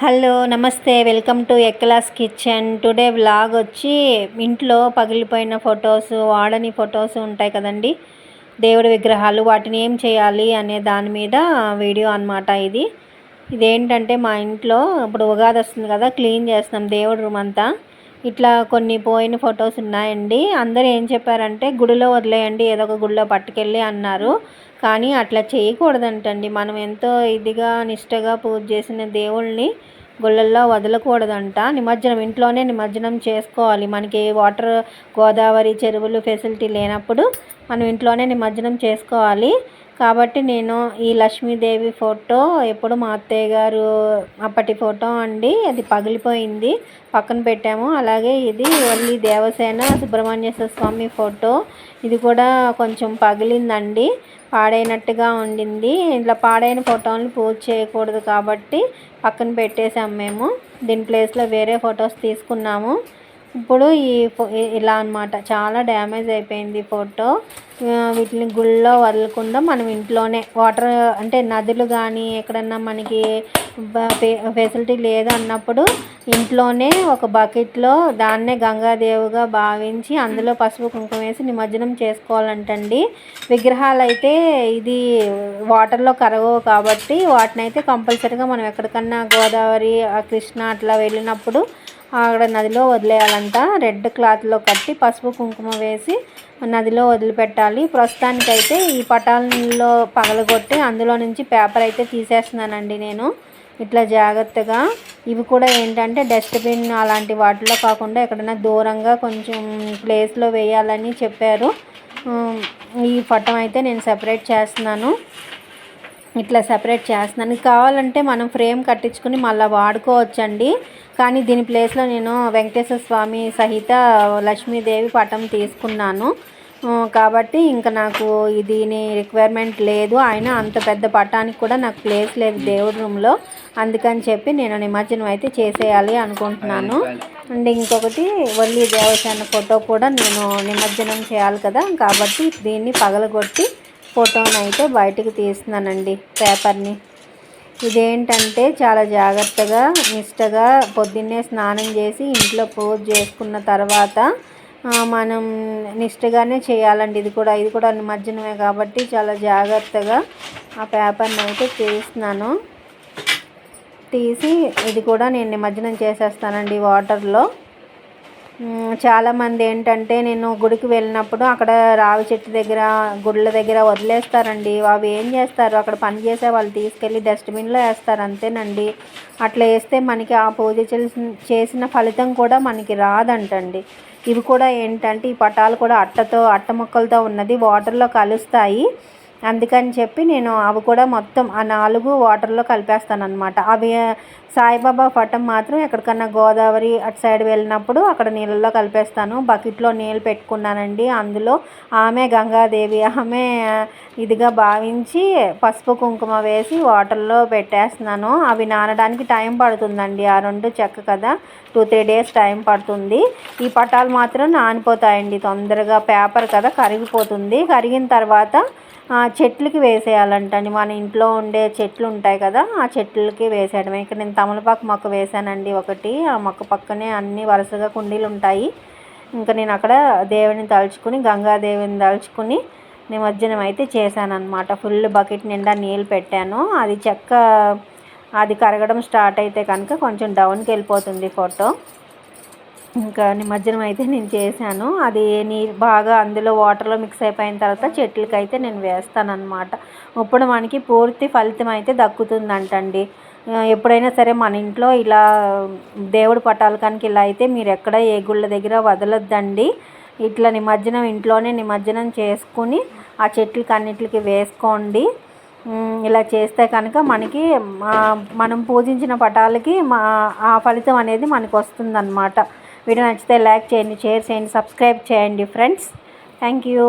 Hello నమస్తే. Welcome to ఎక్లాస్ kitchen. Today vlog వచ్చి ఇంట్లో పగిలిపోయిన ఫొటోస్ వాడని ఫొటోస్ ఉంటాయి కదండి. దేవుడి విగ్రహాలు వాటిని ఏం చేయాలి అనే దాని మీద వీడియో అనమాట ఇది. ఇదేంటంటే మా ఇంట్లో ఇప్పుడు ఉగాది వస్తుంది కదా క్లీన్ చేస్తున్నాం దేవుడి రూమ్ అంతా. ఇట్లా కొన్ని పోయిన ఫొటోస్ ఉన్నాయండి. అందరూ ఏం చెప్పారంటే గుడిలో వదిలేయండి ఏదో ఒక గుడిలో పట్టుకెళ్ళి అన్నారు. కానీ అట్లా చేయకూడదంటండి. మనం ఎంతో ఇదిగా నిష్టగా పూజ చేసిన దేవుళ్ళని గుళ్ళల్లో వదలకూడదంట. నిమజ్జనం ఇంట్లోనే నిమజ్జనం చేసుకోవాలి. మనకి వాటర్ గోదావరి చెరువులు ఫెసిలిటీ లేనప్పుడు మనం ఇంట్లోనే నిమజ్జనం చేసుకోవాలి. కాబట్టి నేను ఈ లక్ష్మీదేవి ఫోటో ఎప్పుడు మా అత్తయ్య గారు అప్పటి ఫోటో అండి అది పగిలిపోయింది. పక్కన పెట్టాము. అలాగే ఇది ఓన్లీ దేవసేన సుబ్రహ్మణ్యేశ్వర స్వామి ఫోటో. ఇది కూడా కొంచెం పగిలిందండి. పాడైనట్టుగా ఉండింది. ఇట్లా పాడైన ఫోటోని పూజ చేయకూడదు కాబట్టి పక్కన పెట్టేసాము మేము. దీని ప్లేస్లో వేరే ఫొటోస్ తీసుకున్నాము. ఇప్పుడు ఈ ఇలా అనమాట చాలా డ్యామేజ్ అయిపోయింది ఫోటో. వీటిని గుళ్ళో వదలకుండా మనం ఇంట్లోనే వాటర్ అంటే నదులు కానీ ఎక్కడన్నా మనకి ఫెసిలిటీ లేదు అన్నప్పుడు ఇంట్లోనే ఒక బకెట్లో దాన్నే గంగాదేవుగా భావించి అందులో పసుపు కుంకుమ వేసి నిమజ్జనం చేసుకోవాలంటండి. విగ్రహాలు అయితే ఇది వాటర్లో కరగవు కాబట్టి వాటిని అయితే కంపల్సరీగా మనం ఎక్కడికన్నా గోదావరి కృష్ణ అట్లా వెళ్ళినప్పుడు అక్కడ నదిలో వదిలేయాలంట. రెడ్ క్లాత్లో కట్టి పసుపు కుంకుమ వేసి నదిలో వదిలిపెట్టాలి. ప్రస్తుతానికైతే ఈ పటాలలో పగలగొట్టి అందులో నుంచి పేపర్ అయితే తీసేస్తున్నానండి నేను. ఇట్లా జాగ్రత్తగా. ఇవి కూడా ఏంటంటే డస్ట్బిన్ అలాంటి వాటిలో కాకుండా ఎక్కడైనా దూరంగా కొంచెం ప్లేస్లో వేయాలని చెప్పారు. ఈ పటం అయితే నేను సెపరేట్ చేస్తున్నాను. ఇట్లా సెపరేట్ చేస్తున్నాను. కావాలంటే మనం ఫ్రేమ్ కట్టించుకుని మళ్ళీ వాడుకోవచ్చండి. కానీ దీని ప్లేస్లో నేను వెంకటేశ్వర స్వామి సహిత లక్ష్మీదేవి పటం తీసుకున్నాను. కాబట్టి ఇంకా నాకు దీని రిక్వైర్మెంట్ లేదు. ఆయన అంత పెద్ద పటానికి కూడా నాకు ప్లేస్ లేదు దేవుడి రూమ్లో అందుకని చెప్పి నేను నిమజ్జనం అయితే చేసేయాలి అనుకుంటున్నాను. అండ్ ఇంకొకటి వల్లి దేవసేన ఫోటో కూడా నేను నిమజ్జనం చేయాలి కదా. కాబట్టి దీన్ని పగలగొట్టి ఫోటోని అయితే బయటకు తీస్తున్నానండి పేపర్ని. ఇదేంటంటే చాలా జాగ్రత్తగా నిష్టగా పొద్దున్నే స్నానం చేసి ఇంట్లో పూజ చేసుకున్న తర్వాత మనం నిష్టగానే చేయాలండి ఇది కూడా. ఇది కూడా నిమజ్జనమే కాబట్టి చాలా జాగ్రత్తగా ఆ పేపర్ని అయితే తీస్తున్నాను. తీసి ఇది కూడా నేను నిమజ్జనం చేసేస్తానండి వాటర్లో. చాలామంది ఏంటంటే నేను గుడికి వెళ్ళినప్పుడు అక్కడ రావి చెట్టు దగ్గర గుళ్ళ దగ్గర వదిలేస్తారండి. అవి ఏం చేస్తారు? అక్కడ పని చేసే వాళ్ళు తీసుకెళ్ళి డస్ట్బిన్లో వేస్తారు అంతేనండి. అట్లా వేస్తే మనకి ఆ పూజ చేసిన ఫలితం కూడా మనకి రాదంటండి. ఇవి కూడా ఏంటంటే ఈ పటాలు కూడా అట్టతో అట్ట ముక్కలతో ఉన్నది వాటర్లో కలుస్తాయి. అందుకని చెప్పి నేను అవి కూడా మొత్తం ఆ నాలుగు వాటర్లో కలిపేస్తాను అనమాట అవి సాయిబాబా పటం మాత్రం ఎక్కడికన్నా గోదావరి అటు సైడ్ వెళ్ళినప్పుడు అక్కడ నీళ్ళల్లో కలిపేస్తాను. బకెట్లో నీళ్ళు పెట్టుకున్నానండి. అందులో ఆమె గంగాదేవి ఆమె ఇదిగా భావించి పసుపు కుంకుమ వేసి వాటర్లో పెట్టేస్తున్నాను. అవి నానడానికి టైం పడుతుందండి. ఆ రెండు చెక్క కదా టూ త్రీ డేస్ టైం పడుతుంది. ఈ పటాలు మాత్రం నానిపోతాయండి తొందరగా. పేపర్ కదా కరిగిపోతుంది. కరిగిన తర్వాత చెట్లకి వేసేయాలంటండి. మన ఇంట్లో ఉండే చెట్లు ఉంటాయి కదా ఆ చెట్లకి వేసేయడమే. ఇక్కడ నేను తమలపాకు మొక్క వేసానండి ఒకటి. ఆ మొక్క పక్కనే అన్ని వరుసగా కుండీలు ఉంటాయి. ఇంకా నేను అక్కడ దేవుని తలుచుకుని గంగాదేవిని తలుచుకుని నిమజ్జనం అయితే చేశానమాట ఫుల్ బకెట్ నిండా నీళ్ళు పెట్టాను. అది చెక్క అది కరగడం స్టార్ట్ అయితే కనుక కొంచెం డౌన్కి వెళ్ళిపోతుంది ఫోటో. ఇంకా నిమజ్జనం అయితే నేను చేశాను. అది నీరు బాగా అందులో వాటర్లో మిక్స్ అయిపోయిన తర్వాత చెట్లకి అయితే నేను వేస్తాను ఇప్పుడు మనకి పూర్తి ఫలితం అయితే దక్కుతుందంటండి. ఎప్పుడైనా సరే మన ఇంట్లో ఇలా దేవుడి పటాలు కనుక ఇలా అయితే మీరు ఎక్కడ ఏ గుళ్ళ దగ్గర వదలొద్దండి. ఇట్లా నిమజ్జనం ఇంట్లోనే నిమజ్జనం చేసుకుని ఆ చెట్లకి అన్నిటికి వేసుకోండి ఇలా చేస్తే కనుక మనకి మనం పూజించిన పటాలకి మా ఆ ఫలితం అనేది మనకు వస్తుందన్నమాట. వీడియో నచ్చితే లైక్ చేయండి షేర్ చేయండి సబ్స్క్రైబ్ చేయండి ఫ్రెండ్స్. Thank you.